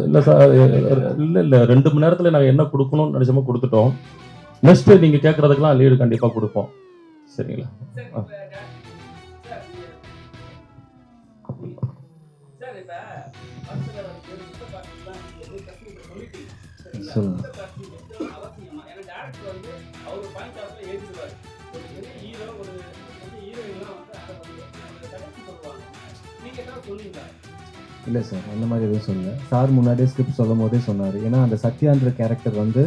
இல்லை சார் இல்லை இல்லை. ரெண்டு மணி நேரத்தில் நாங்கள் என்ன கொடுக்கணும்னு நினச்சோமோ கொடுத்துட்டோம். நெக்ஸ்ட் நீங்கள் கேட்குறதுக்கெல்லாம் லீடு கண்டிப்பாக கொடுப்போம். சரிங்களா? சொல்லுங்க. இல்லை சார் அந்த மாதிரி எதுவும் சொல்லல. சார் முன்னாடியே ஸ்கிரிப்ட் சொல்லும் போதே சொன்னார். ஏன்னா அந்த சத்யான்ற கேரக்டர் வந்து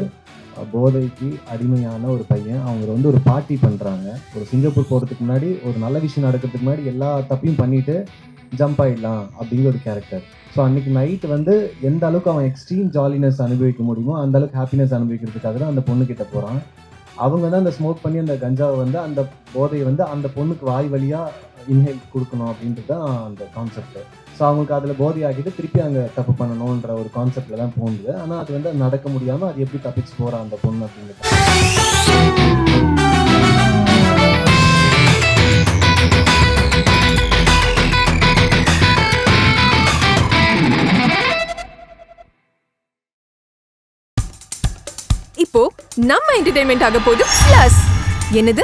போதைக்கு அடிமையான ஒரு பையன். அவங்க வந்து ஒரு பார்ட்டி பண்ணுறாங்க ஒரு சிங்கப்பூர் போகிறதுக்கு முன்னாடி ஒரு நல்ல விஷயம் நடக்கிறதுக்கு முன்னாடி எல்லா தப்பையும் பண்ணிவிட்டு ஜம்ப் ஆயிடலாம் அப்படிங்கிற ஒரு கேரக்டர் ஸோ அன்னைக்கு நைட் வந்து எந்த அளவுக்கு அவன் எக்ஸ்ட்ரீம் ஜாலினஸ் அனுபவிக்க முடியுமோ அந்த அளவுக்கு ஹாப்பினஸ் அனுபவிக்கிறதுக்காக தான் அந்த பொண்ணு கிட்ட போகிறான் அவங்க தான் அந்த ஸ்மோக் பண்ணி அந்த கஞ்சாவை வந்து அந்த போதையை வந்து அந்த பொண்ணுக்கு வாய் வழியாக இன்ஹேல் கொடுக்கணும் அப்படின்றது தான் அந்த கான்செப்ட் ஸோ அவங்களுக்கு அதில் போதை ஆகிட்டு திருப்பி அங்கே தப்பு பண்ணணுன்ற ஒரு கான்செப்டில் தான் போகுது. ஆனால் அது வந்து நடக்க முடியாமல் அது எப்படி தப்பிச்சு போகிறா அந்த பொண்ணு அப்படின்னு இப்போ நம்ம என்டர்டைன்மெண்ட் ஆக போகுது பிளஸ் என்னது?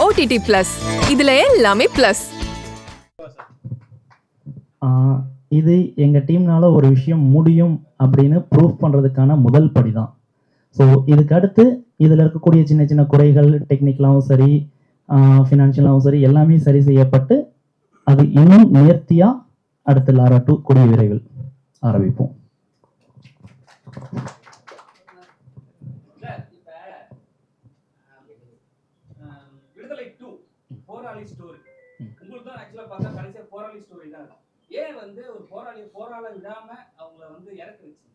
ஓடிடி பிளஸ் இதுல எல்லாமே பிளஸ் இது எங்கள் டீம்னால ஒரு விஷயம் முடியும் அப்படின்னு ப்ரூஃப் பண்ணுறதுக்கான முதல் படி தான் ஸோ இதுக்கு அடுத்து இதில் இருக்கக்கூடிய சின்ன சின்ன குறைகள் டெக்னிக்கலாகவும் சரி ஃபினான்ஷியலாகவும் சரி எல்லாமே சரி செய்யப்பட்டு அது இன்னும் நேர்த்தியாக அடுத்த லாரா டூ கூடிய விரைவில் ஆரம்பிப்போம். பார்த்தா கடைசியாக போராளி ஸ்டோரி தான் ஏன் வந்து ஒரு போராளி போராட விடாம அவங்கள வந்து இறக்கு வச்சுங்க?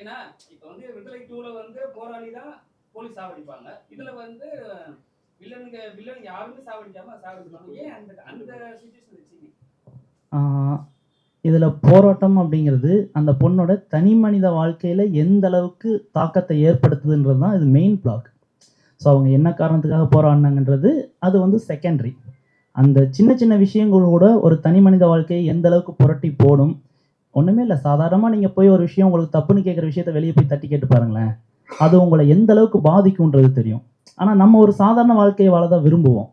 ஏன்னா இப்ப வந்து விடுதலை டூல வந்து போராளி தான் போலீஸ் சாவடிப்பாங்க. இதுல வந்து வில்லனுங்க வில்லன் யாருமே சாவடிக்காம சாவடிப்பாங்க ஏன் அந்த அந்த சுச்சுவேஷன் வச்சுங்க? இதில் போராட்டம் அப்படிங்கிறது அந்த பொண்ணோட தனி மனித வாழ்க்கையில் எந்த அளவுக்கு தாக்கத்தை ஏற்படுத்துதுன்றது தான் இது மெயின் பிளாக் ஸோ அவங்க என்ன காரணத்துக்காக போராடினாங்கன்றது அது வந்து செகண்டரி அந்த சின்ன சின்ன விஷயங்கள் கூட ஒரு தனி மனித வாழ்க்கையை எந்த அளவுக்கு புரட்டி போடும்? ஒன்றுமே இல்லை. சாதாரணமாக நீங்கள் போய் ஒரு விஷயம் உங்களுக்கு தப்புன்னு கேட்குற விஷயத்த வெளியே போய் தட்டி கேட்டு பாருங்களேன். அது உங்களை எந்த அளவுக்கு பாதிக்கும்ன்றது தெரியும். ஆனால் நம்ம ஒரு சாதாரண வாழ்க்கையை வாழ தான் விரும்புவோம்.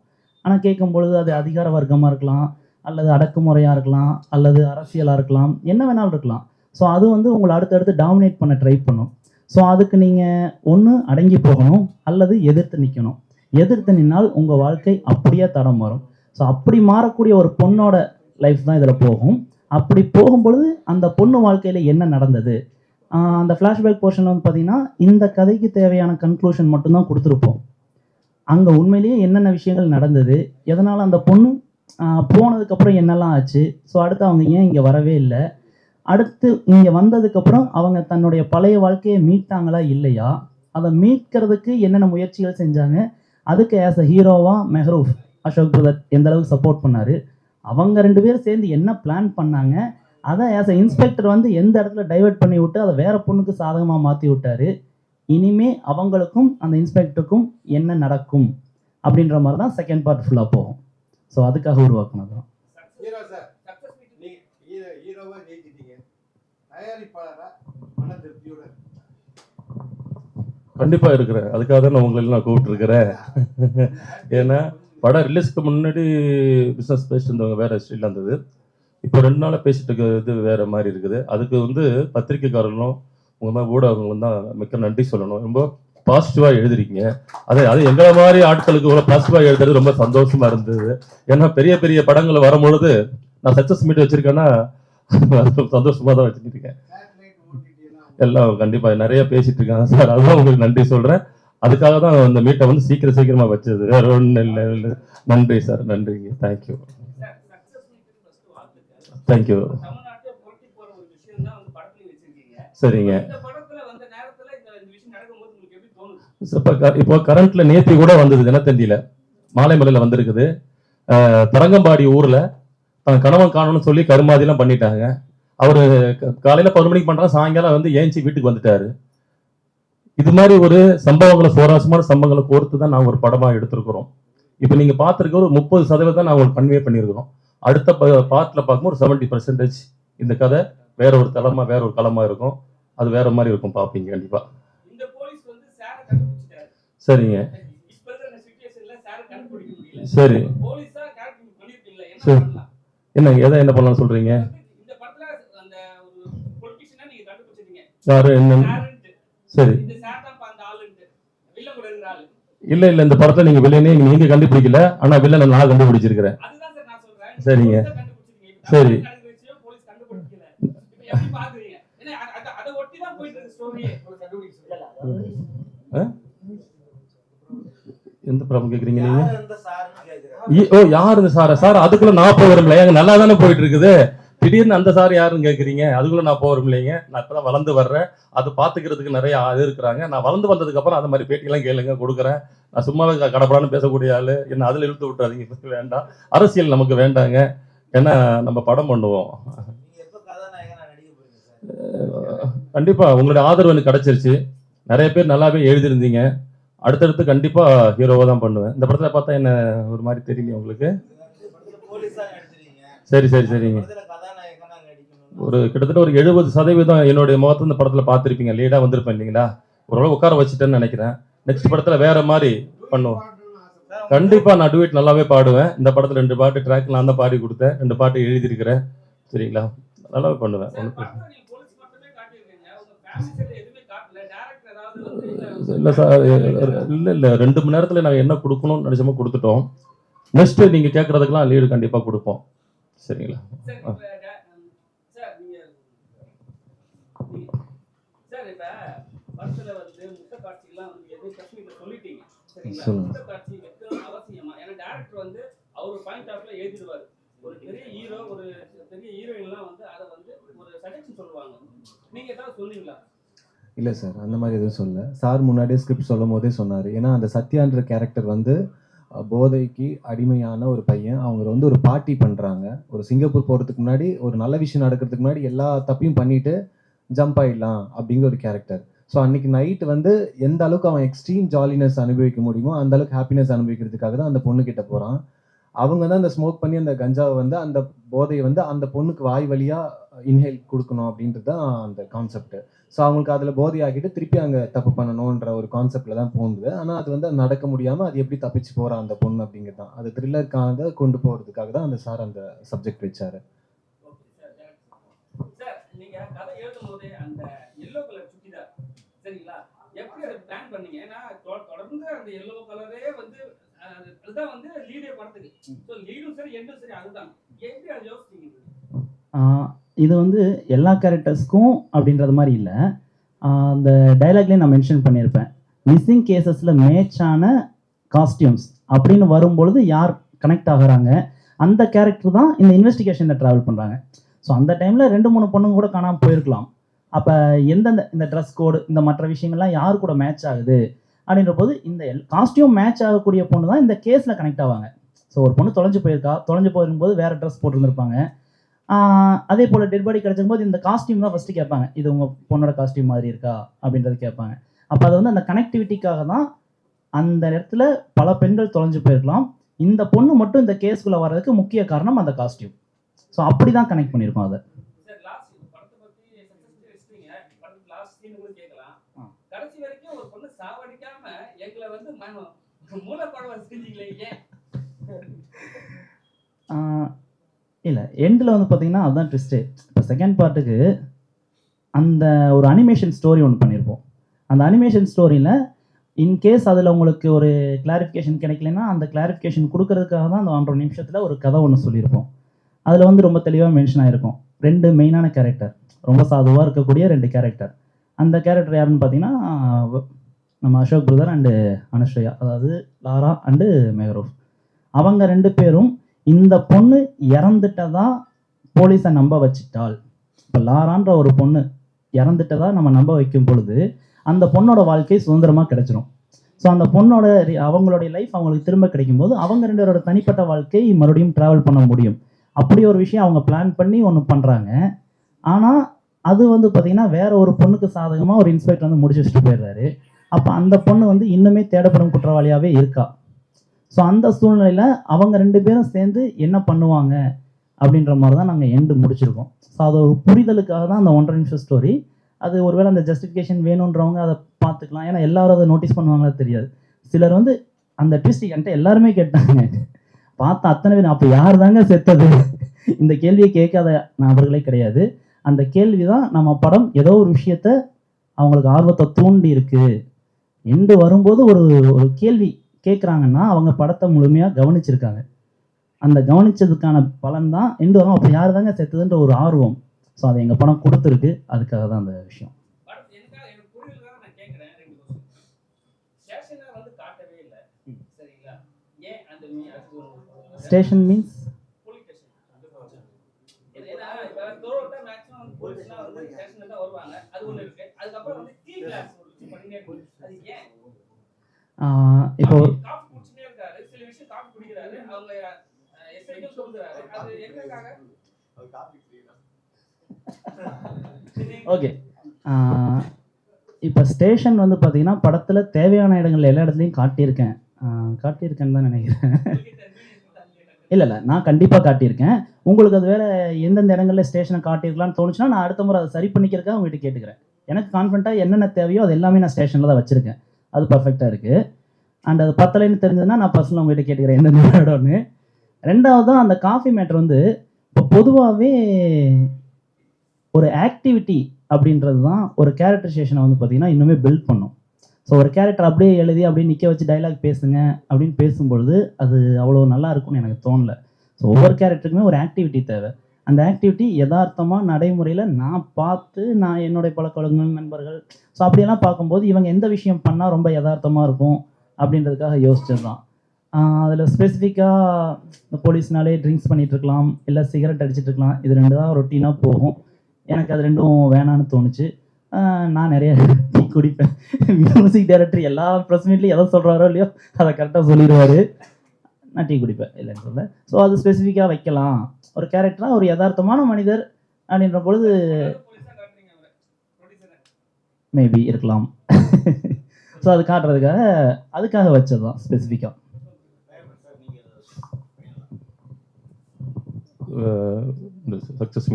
ஆனால் கேட்கும் பொழுது அது அதிகார வர்க்கமாக இருக்கலாம் அல்லது அடக்குமுறையாக இருக்கலாம் அல்லது அரசியலாக இருக்கலாம் என்ன வேணாலும் இருக்கலாம். ஸோ அது வந்து உங்களை அடுத்தடுத்து டாமினேட் பண்ண ட்ரை பண்ணும். ஸோ அதுக்கு நீங்கள் ஒன்று அடங்கி போகணும் அல்லது எதிர்த்து நிற்கணும் எதிர்த்து நின்னால் உங்கள் வாழ்க்கை அப்படியே தடம் வரும் ஸோ அப்படி மாறக்கூடிய ஒரு பொண்ணோட லைஃப் தான் இதில் போகும். அப்படி போகும்பொழுது அந்த பொண்ணு வாழ்க்கையில் என்ன நடந்தது? அந்த ஃப்ளாஷ்பேக் போர்ஷன் வந்து பார்த்தீங்கன்னா இந்த கதைக்கு தேவையான கன்க்ளூஷன் மட்டும்தான் கொடுத்துருப்போம். அங்கே உண்மையிலேயே என்னென்ன விஷயங்கள் நடந்தது? எதனால் அந்த பொண்ணு போனதுக்கப்புறம் என்னெல்லாம் ஆச்சு? ஸோ அடுத்து அவங்க ஏன் இங்கே வரவே இல்லை? அடுத்து இங்கே வந்ததுக்கப்புறம் அவங்க தன்னுடைய பழைய வாழ்க்கையை மீட்டாங்களா இல்லையா? அதை மீட்கிறதுக்கு என்னென்ன முயற்சிகள் செஞ்சாங்க? அதுக்கு ஆஸ் அ ஹீரோவாக மெஹ்ரூஃப் அசோக் பிரதர் எந்த அளவுக்கு சப்போர்ட் பண்ணாரு? அவங்க ரெண்டு பேரும் சேர்ந்து என்ன பிளான் பண்ணாங்க? அதை ஆஸ் அ இன்ஸ்பெக்டர் வந்து எந்த இடத்துல டைவர்ட் பண்ணி விட்டு அதை வேற பொண்ணுக்கு சாதகமாக மாற்றி விட்டாரு? இனிமே அவங்களுக்கும் அந்த இன்ஸ்பெக்டருக்கும் என்ன நடக்கும்? அப்படின்ற மாதிரி தான் செகண்ட் பார்ட் ஃபுல்லாக போகும். ஸோ அதுக்காக உருவாக்குனது தான். கண்டிப்பாக இருக்கிறேன். அதுக்காக தான் நான் உங்களை நான் கூப்பிட்டுருக்கிறேன். ஏன்னா படம் ரிலீஸ்க்கு முன்னாடி பிஸ்னஸ் பேசிட்டு இருந்தவங்க வேற ஸ்டைலில் இருந்தது இப்போ ரெண்டு நாளாக பேசிட்டு இருக்கிறது வேற மாதிரி இருக்குது. அதுக்கு வந்து பத்திரிக்கைக்காரர்களும் உங்க மாதிரி ஊடகங்களும் தான் மிக்க நன்றி சொல்லணும். ரொம்ப பாசிட்டிவாக எழுதுறீங்க. அதே அது எங்களை மாதிரி ஆட்களுக்கு இவ்வளோ பாசிட்டிவாக எழுதுறது ரொம்ப சந்தோஷமா இருந்தது. ஏன்னா பெரிய பெரிய படங்கள் வரும்பொழுது நான் சக்ஸஸ் மீட் வச்சிருக்கேன்னா சந்தோஷமா தான் வச்சுருக்கேன். எல்லாம் எல்லாம் கண்டிப்பா நிறைய இருக்காங்க. சார் அதான் உங்களுக்கு நன்றி சொல்றேன். அதுக்காக தான் அந்த மீட்டை வந்து சீக்கிரம் சீக்கிரமாக வச்சது வேற ஒன்றும் இல்லை இல்லை. நன்றி சார் நன்றிங்க தேங்க்யூ தேங்க்யூ சரிங்க. இப்போ க- இப்போ கரண்ட்ல நேத்தி கூட வந்தது தினத்தந்தியில. மாலைமலையில் வந்திருக்குது. தரங்கம்பாடி ஊர்ல தன் கணவன் காணணும்னு சொல்லி கருமாதிலாம் பண்ணிட்டாங்க. அவரு க- காலையில பதினொரு மணிக்கு பண்றாங்க சாயங்காலம் வந்து ஏஞ்சி வீட்டுக்கு வந்துட்டாரு. இது மாதிரி ஒரு சம்பவங்களை சுவாரஸ்யமான சம்பவங்களை கோர்த்து தான் நாங்கள் ஒரு படமா எடுத்திருக்கிறோம். இப்போ நீங்க பார்த்துருக்க ஒரு முப்பது சதவீதம் தான் நாங்கள் கன்வே பண்ணியிருக்கிறோம். அடுத்த பார்ட்ல பார்க்கும்போது ஒரு செவன்டி பர்சன்டேஜ் இந்த கதை வேற ஒரு தளமா வேற ஒரு களமா இருக்கும். அது வேற மாதிரி இருக்கும் பார்ப்பீங்க கண்டிப்பா. இந்த போலீஸ் வந்து சாரை கண்டுபிடிச்சிட்டாரு. சரிங்க. சாரை சரி. போலீஸா கேரக்டர் பண்ணிருக்கீங்களா என்ன சரி. பண்ணலாம்? என்ன எதை என்ன பண்ணலாம்னு கண்டுபிடிச்சிட்டீங்க. யாரு என்ன சாருன்ட்டு சரி. இல்ல இல்ல இந்த படத்துல நீங்க வில்லனே நீங்க கண்டுபிடிக்கல? ஆனா வில்லனை நான் கண்டுபிடிச்சிருக்கிறேன். அதுதான் சார் நான் சொல்றேன். சரிங்க. சரி. தமிழ்நாடு நடக்கிற விஷயம் போலீஸ் கண்டுபிடிக்கல. இப்ப எப்படி பாக்குறீங்க? ஏன்னா அ- அத- அதை ஒட்டி தான் போயிட்டு இருக்கு ஸ்டோரியே எந்த ப்ராப்ளம் கேக்குறீங்க நீங்க? ஓ யார் இந்த சார்? சார் அதுக்குள்ள நான் போக விரும்பல. ஏங்க நல்லா தானே போயிட்டு இருக்குது? திடீர்னு அந்த சார் யாருன்னு கேக்குறீங்க? அதுக்குள்ள நான் போக விரும்பலைங்க. நான் இப்பதான் வளர்ந்து வர்றேன். அது பாத்துக்கிறதுக்கு நிறைய ஆள் இருக்கிறாங்க. நான் வளர்ந்து வந்ததுக்கு அப்புறம் அந்த மாதிரி பேட்டியெல்லாம் கேளுங்க கொடுக்குறேன். நான் சும்மாவே கடப்படான்னு பேசக்கூடிய ஆளு. என்ன அதுல இழுத்து விட்டுறாதீங்க. இப்ப வேண்டாம். அரசியல் நமக்கு வேண்டாங்க. ஏன்னா நம்ம படம் பண்ணுவோம். நீங்க எப்ப கதாநாயகனா நடிக்க போறீங்க சார்? கண்டிப்பா உங்களுடைய ஆதரவு எனக்கு கிடைச்சிருச்சு. நிறைய பேர் நல்லாவே எழுதியிருந்தீங்க. அடுத்தடுத்து கண்டிப்பா ஹீரோவா தான் பண்ணுவேன். இந்த படத்துல பார்த்தா என்ன ஒரு மாதிரி தெரியல உங்களுக்கு? சரி சரி சரிங்க. ஒரு கிட்டத்தட்ட ஒரு எழுபது சதவீதம் என்னுடைய முகத்தை இந்த படத்தில் பார்த்துருப்பீங்க. லீடாக வந்திருப்பேன் இல்லைங்களா? ஓரளவு உட்கார வச்சுட்டேன்னு நினைக்கிறேன். நெக்ஸ்ட் படத்தில் வேற மாதிரி பண்ணுவோம். கண்டிப்பாக நான் டுவேட் நல்லாவே பாடுவேன். இந்த படத்தில் ரெண்டு பாட்டு ட்ராக் நான் தான் பாடி கொடுத்தேன். ரெண்டு பாட்டு எழுதியிருக்கிறேன். சரிங்களா? நல்லாவே பண்ணுவேன். இல்லை பிரச்சனை சார் இல்லை இல்லை ரெண்டு மணி நேரத்தில் நாங்கள் என்ன கொடுக்கணும்னு நினைச்சோமோ கொடுத்துட்டோம். நெக்ஸ்ட்டு நீங்கள் கேட்குறதுக்கெல்லாம் லீடு கண்டிப்பாக கொடுப்போம். சரிங்களா சார் இப்ப டே- ம், சார் நீங்க நீங்க- சார் இப்ப படத்துல வந்து முட்டை காட்சிகள்லாம் வந்து பிரச்சனை சொல்லிட்டீங்க. சரிங்களா. முட்டை காட்சி வைக்கணும் அவசியமா? ஏன்னா டேரக்டர் வந்து அவர் பாயிண்ட் ஆஃப்ல எழுதிடுவாரு. ஒரு பெரிய ஹீரோ ஒரு பெரிய ஹீரோயின்லாம் வந்து அதை வந்து ஒரு சஜஷன் சொல்லுவாங்க. நீங்க ஏதாவது சொன்னீங்களா? இல்லை சார் அந்த மாதிரி எதுவும் சொல்ல சார் முன்னாடியே ஸ்கிரிப்ட் சொல்லும் போதே சொன்னார். ஏன்னா அந்த சத்யான்ற கேரக்டர் வந்து போதைக்கு அடிமையான ஒரு பையன். அவங்க வந்து ஒரு பார்ட்டி பண்ணுறாங்க ஒரு சிங்கப்பூர் போகிறதுக்கு முன்னாடி ஒரு நல்ல விஷயம் நடக்கிறதுக்கு முன்னாடி எல்லா தப்பையும் பண்ணிட்டு ஜம்ப் ஆயிடலாம் அப்படிங்கிற ஒரு கேரக்டர் ஸோ அன்னைக்கு நைட் வந்து எந்த அளவுக்கு அவன் எக்ஸ்ட்ரீம் ஜாலினஸ் அனுபவிக்க முடியுமோ அந்த அளவுக்கு ஹாப்பினஸ் அனுபவிக்கிறதுக்காக தான் அந்த பொண்ணு கிட்ட போகிறான் அவங்க தான் அந்த ஸ்மோக் பண்ணி அந்த கஞ்சாவை வந்து அந்த போதையை வந்து அந்த பொண்ணுக்கு வாய் வழியாக இன்ஹேல் கொடுக்கணும் அப்படின்றது தான் அந்த கான்செப்ட் ஸோ அவங்களுக்கு அதில் போதை திருப்பி அங்கே தப்பு பண்ணணுன்ற ஒரு கான்செப்டில் தான் போகுது. ஆனால் அது வந்து நடக்க முடியாமல் அது எப்படி தப்பிச்சு போகிறா அந்த பொண்ணு அப்படிங்கிறது தான். அது த்ரில்லருக்காக கொண்டு போகிறதுக்காக தான் அந்த சார் அந்த சப்ஜெக்ட் வச்சார். நீங்க கதை எழுதும் அந்த எல்லோ கலர் சரிங்களா? எப்படி அதை பிளான் பண்ணீங்க? ஏன்னா தொடர்ந்து அந்த எல்லோ கலரே வந்து அதுதான் வந்து லீடே படத்துக்கு. ஸோ லீடும் சரி எண்டும் சரி அதுதான். எப்படி அதை யோசிச்சீங்க இது வந்து எல்லா கேரக்டர்ஸ்க்கும் அப்படின்றது மாதிரி இல்லை. அந்த டைலாக்லேயே நான் மென்ஷன் பண்ணியிருப்பேன். மிஸ்ஸிங் கேசஸில் மேட்சான காஸ்டியூம்ஸ் அப்படின்னு வரும்பொழுது யார் கனெக்ட் ஆகுறாங்க? அந்த கேரக்டர் தான் இந்த இன்வெஸ்டிகேஷனில் ட்ராவல் பண்ணுறாங்க ஸோ அந்த டைமில் ரெண்டு மூணு பொண்ணுங்க கூட காணாமல் போயிருக்கலாம். அப்போ எந்தெந்த இந்த ட்ரெஸ் கோடு இந்த மற்ற விஷயங்கள்லாம் யார் கூட மேட்ச் ஆகுது? அப்படின்ற போது இந்த காஸ்டியூம் மேட்ச் ஆகக்கூடிய பொண்ணு தான் இந்த கேஸில் கனெக்ட் ஆவாங்க. ஸோ ஒரு பொண்ணு தொலைஞ்சு போயிருக்கா? தொலைஞ்சு போயிருக்கும்போது வேறு ட்ரெஸ் போட்டிருந்துருப்பாங்க. அதே போல் டெட் பாடி கிடைச்சிருக்கும் போது இந்த காஸ்டியூம் தான் ஃபஸ்ட்டு கேட்பாங்க. இது உங்கள் பொண்ணோட காஸ்டியூம் மாதிரி இருக்கா? அப்படின்றது கேட்பாங்க. அப்போ அது வந்து அந்த கனெக்டிவிட்டிக்காக தான் அந்த இடத்துல பல பெண்கள் தொலைஞ்சு போயிருக்கலாம். இந்த பொண்ணு மட்டும் இந்த கேஸ்குள்ளே வர்றதுக்கு முக்கிய காரணம் அந்த காஸ்டியூம் ஸோ அப்படி தான் கனெக்ட் பண்ணியிருக்கோம் அதை சார் லாஸ்ட் படத்தை பத்தி சக்சஸ் வச்சிட்டீங்க படத்துக்கு லாஸ்ட் சீன் கூட கேட்கலாம் ஆ. கடைசி வரைக்கும் ஒரு பொண்ணு சாவடிக்காம எங்களை வந்து ம- செஞ்சீங்களே ஏன்? இல்லை எண்டில் வந்து பார்த்தீங்கன்னா அதுதான் ட்விஸ்ட்டு இப்போ செகண்ட் பார்ட்டுக்கு அந்த ஒரு அனிமேஷன் ஸ்டோரி ஒன்று பண்ணியிருப்போம் அந்த அனிமேஷன் ஸ்டோரியில் இன்கேஸ் அதில் உங்களுக்கு ஒரு கிளாரிஃபிகேஷன் கிடைக்கலன்னா அந்த கிளாரிஃபிகேஷன் கொடுக்கறதுக்காக தான் அந்த ஒன்றரை நிமிஷத்தில் ஒரு கதை ஒன்று சொல்லியிருப்போம் அதில் வந்து ரொம்ப தெளிவாக மென்ஷன் ஆகிருக்கும் ரெண்டு மெயினான கேரக்டர் ரொம்ப சாதுவாக இருக்கக்கூடிய ரெண்டு கேரக்டர் அந்த கேரக்டர் யாருன்னு பார்த்தீங்கன்னா நம்ம அசோக் பிரதர் அண்டு அனுஷ்யா அதாவது லாரா அண்டு மேகரோஃப் அவங்க ரெண்டு பேரும் இந்த பொண்ணு இறந்துட்டதா போலீஸை நம்ப வச்சிட்டால் இப்போ லாரான்ற ஒரு பொண்ணு இறந்துட்டதா நம்ம நம்ப வைக்கும் பொழுது அந்த பொண்ணோட வாழ்க்கை சுதந்திரமாக கிடைச்சிரும். ஸோ அந்த பொண்ணோட ரி- அவங்களுடைய லைஃப் அவங்களுக்கு திரும்ப கிடைக்கும்போது அவங்க ரெண்டு பேரோட தனிப்பட்ட வாழ்க்கை மறுபடியும் ட்ராவல் பண்ண முடியும். அப்படி ஒரு விஷயம் அவங்க பிளான் பண்ணி ஒன்று பண்ணுறாங்க ஆனால் அது வந்து பார்த்திங்கன்னா வேற ஒரு பொண்ணுக்கு சாதகமாக ஒரு இன்ஸ்பெக்டர் வந்து முடிச்சு வச்சுட்டு போயிடுறாரு. அப்போ அந்த பொண்ணு வந்து இன்னுமே தேடப்படும் குற்றவாளியாகவே இருக்கா. ஸோ அந்த சூழ்நிலையில் அவங்க ரெண்டு பேரும் சேர்ந்து என்ன பண்ணுவாங்க அப்படின்ற மாதிரி தான் நாங்கள் எண்டு முடிச்சிருக்கோம். ஸோ அது ஒரு புரிதலுக்காக தான் அந்த ஒன்றரை நிமிஷம் ஸ்டோரி அது ஒருவேளை அந்த ஜஸ்டிஃபிகேஷன் வேணுன்றவங்க அதை பார்த்துக்கலாம். ஏன்னா எல்லாரும் அதை நோட்டீஸ் பண்ணுவாங்களா தெரியாது. சிலர் வந்து அந்த ட்விஸ்ட் என்கிட்ட எல்லாருமே கேட்டாங்க. பார்த்த அத்தனை பேர் அப்போ யார் தாங்க செத்தது? இந்த கேள்வியை கேட்காத நபர்களே கிடையாது. அந்த கேள்வி தான் நம்ம படம் ஏதோ ஒரு விஷயத்த அவங்களுக்கு ஆர்வத்தை தூண்டி இருக்குது எண்டு வரும்போது ஒரு ஒரு கேள்வி கேட்குறாங்கன்னா அவங்க படத்தை முழுமையாக கவனிச்சிருக்காங்க. அந்த கவனிச்சதுக்கான பலன் தான் எண்டு வரும். அப்போ யார் தாங்க செத்ததுன்ற ஒரு ஆர்வம். ஸோ அதை எங்கள் படம் கொடுத்துருக்கு. அதுக்காக தான் அந்த விஷயம். ஸ்டேஷனை மீன்ஸ்? அதுக்கப்புறம் வந்து இப்போ ஓகே. இப்போ ஸ்டேஷன் வந்து பார்த்தீங்கன்னா படத்தில் தேவையான இடங்கள் எல்லா இடத்துலையும் காட்டியிருக்கேன். காட்டியிருக்கேன்னு தான் நினைக்கிறேன். இல்லை இல்லை. நான் கண்டிப்பாக காட்டியிருக்கேன். உங்களுக்கு அது வேற எந்தெந்த இடங்கள்ல ஸ்டேஷனை காட்டியிருக்கலாம்னு தோணுச்சுன்னா நான் அடுத்த முறை அதை சரி பண்ணிக்கிறதுக்காக உங்ககிட்ட கேட்டுக்கிறேன். எனக்கு கான்ஃபிடண்ட்டாக என்னென்ன தேவையோ அது எல்லாமே நான் ஸ்டேஷனில் தான் வச்சுருக்கேன். அது பர்ஃபெக்டாக இருக்குது அண்ட் அது பத்தலைன்னு தெரிஞ்சதுன்னா நான் பர்சனலாக உங்ககிட்ட கேட்டுக்கிறேன் எந்தெந்த இடம்னு ரெண்டாவது அந்த காஃபி மேட்ரு வந்து இப்போ பொதுவாகவே ஒரு ஆக்டிவிட்டி அப்படின்றது தான் ஒரு கேரக்டரைசேஷனை வந்து பார்த்தீங்கன்னா இன்னுமே பில்ட் பண்ணும். ஸோ ஒரு கேரக்டர் அப்படியே எழுதி அப்படியே நிற்க வச்சு டைலாக் பேசுங்க அப்படின்னு பேசும்பொழுது அது அவ்வளோ நல்லா இருக்கும்னு எனக்கு தோணல. ஸோ ஒவ்வொரு கேரக்டருக்குமே ஒரு ஆக்டிவிட்டி தேவை. அந்த ஆக்டிவிட்டி யதார்த்தமாக நடைமுறையில் நான் பார்த்து நான் என்னுடைய பழக்கவழக்கங்கள் நண்பர்கள். ஸோ அப்படியெல்லாம் பார்க்கும்போது இவங்க எந்த விஷயம் பண்ணால் ரொம்ப யதார்த்தமாக இருக்கும் அப்படின்றதுக்காக யோசிச்சது தான் அதில் ஸ்பெசிஃபிக்காக இந்த போலீஸ்னாலே ட்ரிங்க்ஸ் பண்ணிகிட்ருக்கலாம் இருக்கலாம் இல்லை சிகரெட் அடிச்சிட்டு இருக்கலாம் இது ரெண்டு தான் ரொட்டீனாக போகும். எனக்கு அது ரெண்டும் வேணான்னு தோணுச்சு. நான் நிறைய டீ குடிப்பேன். மியூசிக் டைரக்டர் எல்லா ப்ரெஸ் எதை சொல்கிறாரோ இல்லையோ அதை கரெக்டாக சொல்லிடுவார். நான் டீ குடிப்பேன் இல்லைன்னு சொல்ல ஸோ அது ஸ்பெசிஃபிக்காக வைக்கலாம். ஒரு கேரக்டராக ஒரு யதார்த்தமான மனிதர் அப்படின்ற பொழுது மேபி இருக்கலாம். ஸோ அது காட்டுறதுக்காக அதுக்காக வச்சது தான் ஸ்பெசிஃபிக்காக சக்சஸ் இந்த சக்ஸஸ்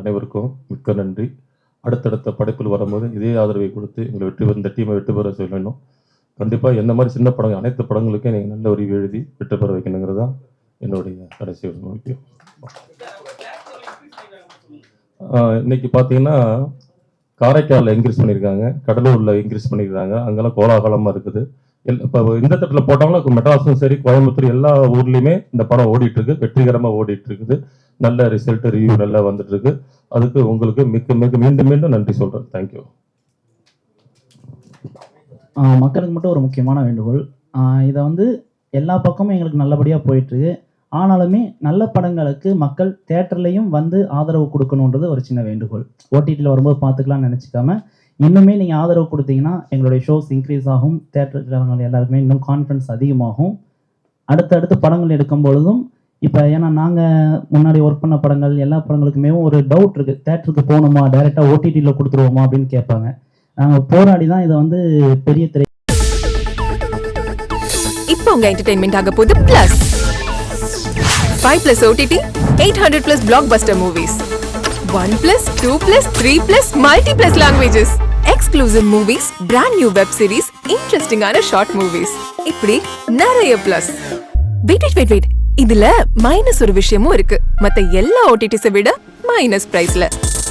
அனைவருக்கும் மிக்க நன்றி. அடுத்தடுத்த படைப்பில் வரும்போது இதே ஆதரவை கொடுத்து எங்களை வெற்றி பெற இந்த டீமை வெற்றி பெற சொல்லணும் வேண்டும் கண்டிப்பாக எந்த மாதிரி சின்ன படங்கள் அனைத்து படங்களுக்கும் நீங்கள் நல்ல ஒரு எழுதி வெற்றி பெற வைக்கணுங்கிறது தான் என்னுடைய கடைசி ஒரு முக்கியம் இன்னைக்கு பார்த்தீங்கன்னா காரைக்காலில் இன்க்ரீஸ் பண்ணியிருக்காங்க கடலூரில் இன்க்ரீஸ் பண்ணியிருக்காங்க அங்கெல்லாம் கோலாகலமாக இருக்குது. எல் இப்போ இந்த தட்டில் போட்டாங்கன்னா மெட்ராஸும் சரி கோயம்புத்தூர் எல்லா ஊர்லேயுமே இந்த படம் ஓடிட்டுருக்கு வெற்றிகரமாக ஓடிட்டுருக்குது. நல்ல ரிசல்ட் ரிவ்யூ நல்லா வந்துட்டுருக்கு. அதுக்கு உங்களுக்கு மிக்க மிக மீண்டும் மீண்டும் நன்றி சொல்கிறேன் தேங்க்யூ மக்களுக்கு மட்டும் ஒரு முக்கியமான வேண்டுகோள். இதை வந்து எல்லா பக்கமும் எங்களுக்கு நல்லபடியாக போயிட்டுருக்கு. ஆனாலுமே நல்ல படங்களுக்கு மக்கள் தேட்டர்லேயும் வந்து ஆதரவு கொடுக்கணுன்றது ஒரு சின்ன வேண்டுகோள். ஓடிடியில் வரும்போது பார்த்துக்கலாம்னு நினச்சிக்காம இன்னுமே நீங்கள் ஆதரவு கொடுத்தீங்கன்னா எங்களுடைய ஷோஸ் இன்க்ரீஸ் ஆகும் தேட்டருக்காரங்க எல்லாருக்குமே இன்னும் கான்ஃபிடன்ஸ் அதிகமாகும். அடுத்தடுத்து படங்கள் எடுக்கும் பொழுதும் இப்போ ஏன்னா நாங்கள் முன்னாடி ஒர்க் பண்ண படங்கள் எல்லா படங்களுக்குமே ஒரு டவுட் இருக்குது தேட்டருக்கு போகணுமா? டைரெக்டாக ஓடிடியில் கொடுத்துருவோமா அப்படின்னு கேட்பாங்க. நாங்கள் போராடி தான் இதை வந்து பெரிய திரை இப்போ உங்க என்டர்டைன்மெண்ட் ஆக போகுது plus five plus OTT eight hundred plus blockbuster movies one plus two plus three plus multi plus languages exclusive movies brand new web series இன்ட்ரெஸ்டிங்கான ஷார்ட் மூவிஸ் இப்படி நிறைய plus wait wait wait wait இதுல minus ஒரு விஷயமும் இருக்கு. மத்த எல்லா ஓடிடிஸை விட மைனஸ் பிரைஸ்ல